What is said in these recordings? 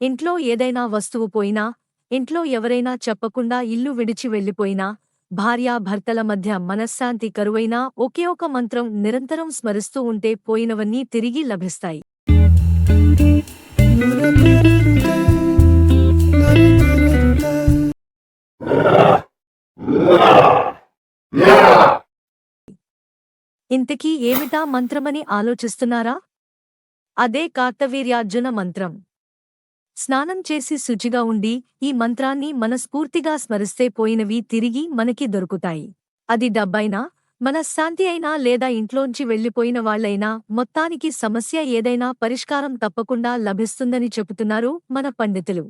ఇంట్లో ఏదైనా వస్తువు పోయినా ఇంట్లో ఎవరైనా చెప్పకుండా ఇల్లు విడిచి వెళ్ళిపోయినా భార్యాభర్తల మధ్య మనశ్శాంతి కరువైనా ఒకే ఒక మంత్రం నిరంతరం స్మరిస్తూ ఉంటే పోయినవన్నీ తిరిగి లభిస్తాయి. ఇంతకీ ఏమిటా మంత్రమని ఆలోచిస్తున్నారా? అదే కార్తవీర్యార్జున మంత్రం. స్నానం చేసి శుచిగా ఉండి ఈ మంత్రాన్ని మనస్ఫూర్తిగా స్మరిస్తే పోయినవి తిరిగి మనకి దొరుకుతాయి. అది డబ్బైనా మనశ్శాంతి అయినా లేదా ఇంట్లోంచి వెళ్ళిపోయిన వాళ్ళైనా మొత్తానికి సమస్య ఏదైనా పరిష్కారం తప్పకుండా లభిస్తుందని చెబుతున్నారు మన పండితులు.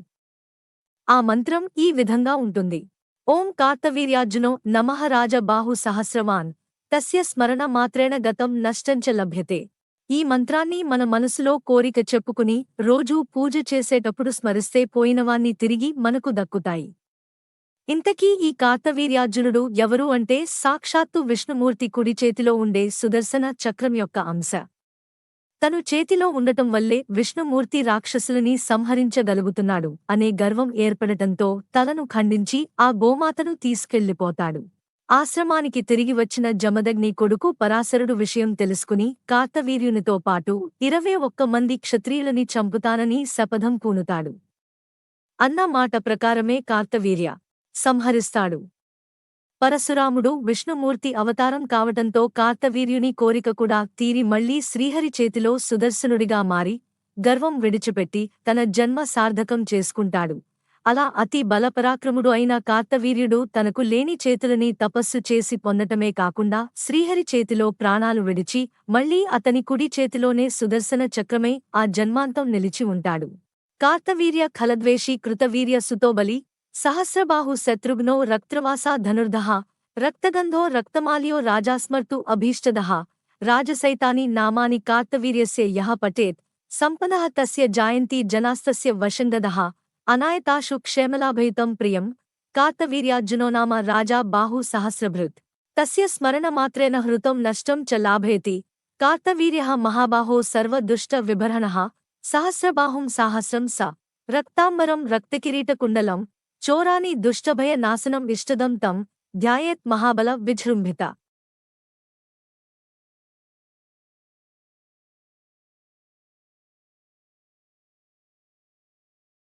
ఆ మంత్రం ఈ విధంగా ఉంటుంది. ఓం కార్తవీర్యార్జునో నమః రాజ బాహు సహస్రవాన్. తస్య స్మరణ మాత్రేణ గతం నష్టంచ లభ్యతే. ఈ మంత్రాన్ని మన మనసులో కోరిక చెప్పుకుని రోజూ పూజ చేసేటప్పుడు స్మరిస్తే పోయినవాన్ని తిరిగి మనకు దక్కుతాయి. ఇంతకీ ఈ కార్తవీర్యార్జునుడు ఎవరు అంటే సాక్షాత్తు విష్ణుమూర్తి కుడి చేతిలో ఉండే సుదర్శన చక్రం యొక్క అంశ. తను చేతిలో ఉండటం వల్లే విష్ణుమూర్తి రాక్షసులని సంహరించగలుగుతున్నాడు అనే గర్వం ఏర్పడటంతో తలను ఖండించి ఆ గోమాతను తీసుకెళ్ళిపోతాడు ఆశ్రమానికి తిరిగి వచ్చిన జమదగ్ని కొడుకు పరాశరుడు విషయం తెలుసుకుని కార్తవీర్యునితో పాటు ఇరవై ఒక్క మంది క్షత్రియులని చంపుతానని శపథం పూనుతాడు అన్న మాట ప్రకారమే కార్తవీర్య సంహరిస్తాడు. పరశురాముడు విష్ణుమూర్తి అవతారం కావటంతో కార్తవీర్యుని కోరిక కూడా తీరి మళ్ళీ శ్రీహరి చేతిలో సుదర్శనుడిగా మారి గర్వం విడిచిపెట్టి తన జన్మ సార్థకం చేసుకుంటాడు. అలా అతి బలపరాక్రముడు అయిన కార్తవీర్యుడు తనకు లేని చేతులని తపస్సు చేసి పొందటమే కాకుండా శ్రీహరి చేతిలో ప్రాణాలు విడిచి మళ్ళీ అతని కుడి చేతిలోనే సుదర్శన చక్రమై ఆ జన్మాంతం నిలిచి ఉంటాడు. కార్తవీర్య ఖలద్వేషి కృతవీర్య సుతోబలి సహస్రబాహు శత్రుఘ్నో రక్త్రవాసా ధనుర్ధః రక్తగంధో రక్తమాలియో రాజాస్మర్తు అభీష్టదః రాజసైతాని నామాని కార్తవీర్యస్య యః పఠేత్ సంపదః తస్య జాయంతి జనాస్తస్య వశందదః అనాయతాషు క్షేమలాభయుతం ప్రియం కార్తవీర్యార్జునో నామ రాజా బాహు సహస్రభృత్ తస్య స్మరణమాత్రేణ హృతం నష్టం చ లాభయతి కార్తవీర్యః మహాబాహో సర్వదుష్ట విభర్హణః సహస్రబాహుం సాహస్రం స రక్తాంబరం రక్తకిరీటకుండలం చోరాని దుష్టభయ నాశనం ఇష్టదం తం ధ్యాయేత్ మహాబల విజృంభిత